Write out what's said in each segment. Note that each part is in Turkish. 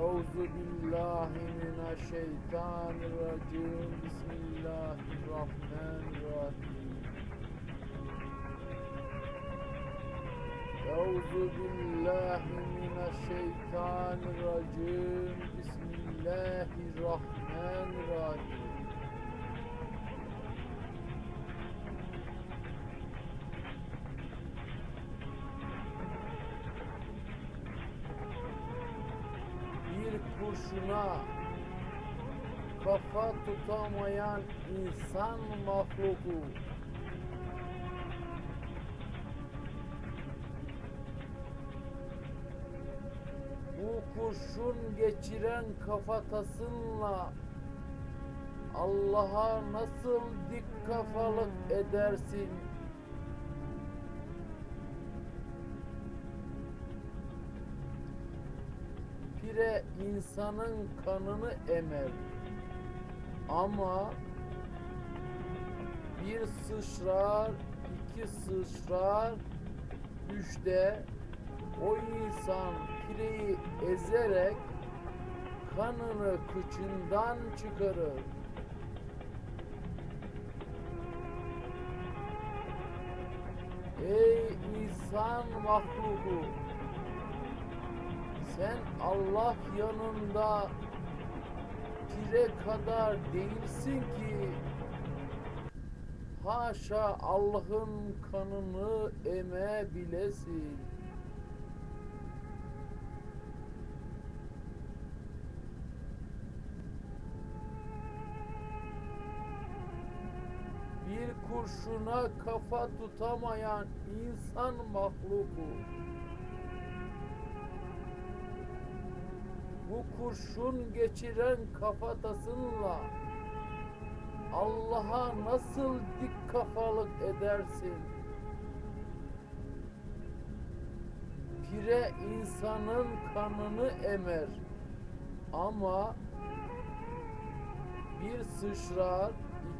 Euzu billahi mineşşeytanirracim. Bismillahirrahmanirrahim. Euzu billahi mineşşeytanirracim. Bismillahirrahmanirrahim. Bir kurşuna kafa tutamayan insan mahluku bu kurşun geçiren kafatasınla Allah'a nasıl dik kafalık edersin? Pire insanın kanını emer. Ama bir sıçrar, iki sıçrar, üçte o insan pireyi ezerek kanını kıçından çıkarır. Ey insan mahluku! Sen Allah yanında pire kadar değilsin ki haşa Allah'ın kanını eme bilesin. Bir kurşuna kafa tutamayan insan mahluku bu kurşun geçiren kafatasınla Allah'a nasıl dik kafalık edersin? Pire insanın kanını emer ama bir sıçrar,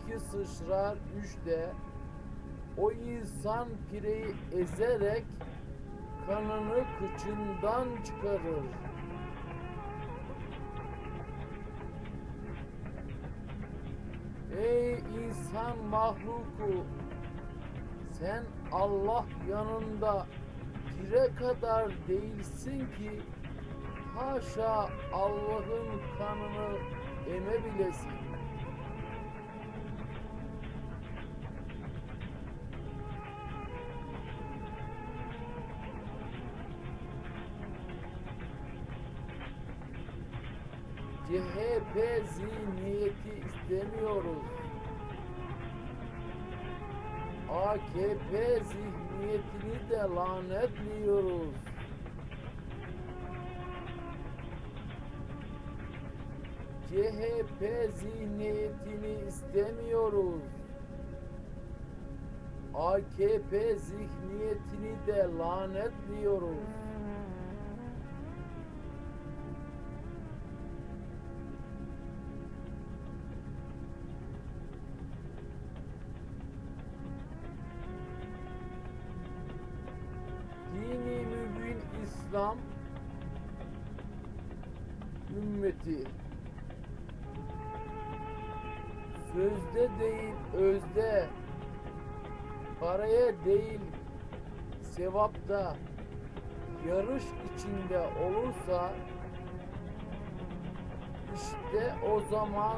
iki sıçrar, üç de o insan pireyi ezerek kanını kıçından çıkarır. Ey insan mahluku sen Allah yanında pire kadar değilsin ki haşa Allah'ın kanını emebilesin. CHP zihniyeti istemiyoruz. AKP zihniyetini de lanetliyoruz. CHP zihniyetini istemiyoruz. AKP zihniyetini de lanetliyoruz. İslam ümmeti. Sözde değil özde. Paraya değil sevapta. Yarış içinde olursa işte o zaman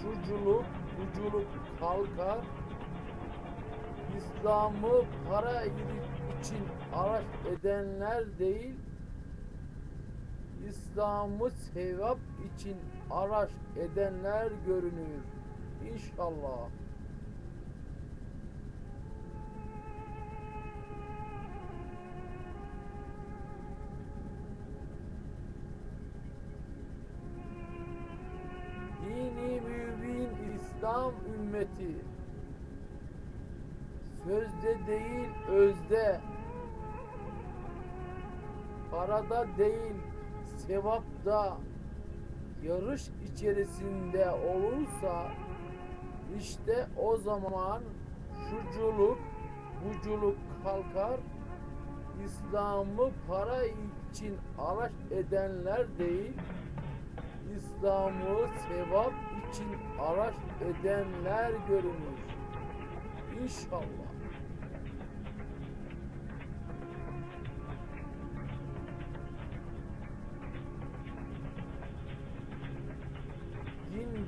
şuculuk, buculuk kalkar. İslam'ı para için araç edenler değil, İslam'ı sevap için araç edenler görünür. İnşallah. Dini mübin İslam ümmeti sözde değil özde parada değil sevapta yarış içerisinde olursa işte o zaman şuculuk buculuk kalkar İslam'ı para için araç edenler değil, İslam'ı sevap için araç edenler görünür. İnşallah.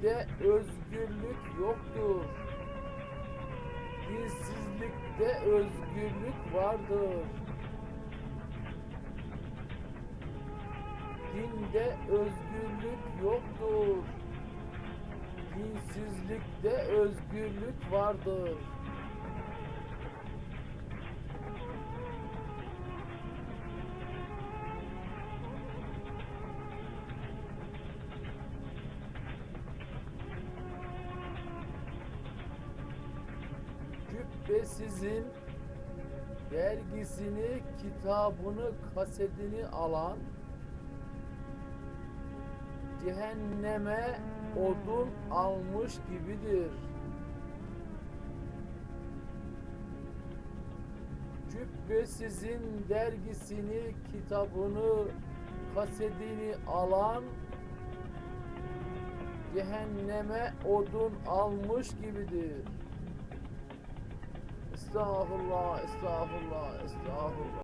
Dinde özgürlük yoktur. Dinsizlikte özgürlük vardır. Dinde özgürlük yoktur. Dinsizlikte özgürlük vardır. Cübbesizin dergisini, kitabını, kasetini alan cehenneme odun almış gibidir. Cübbesizin dergisini, kitabını, kasetini alan cehenneme odun almış gibidir. Estağfurullah, estağfurullah, estağfurullah.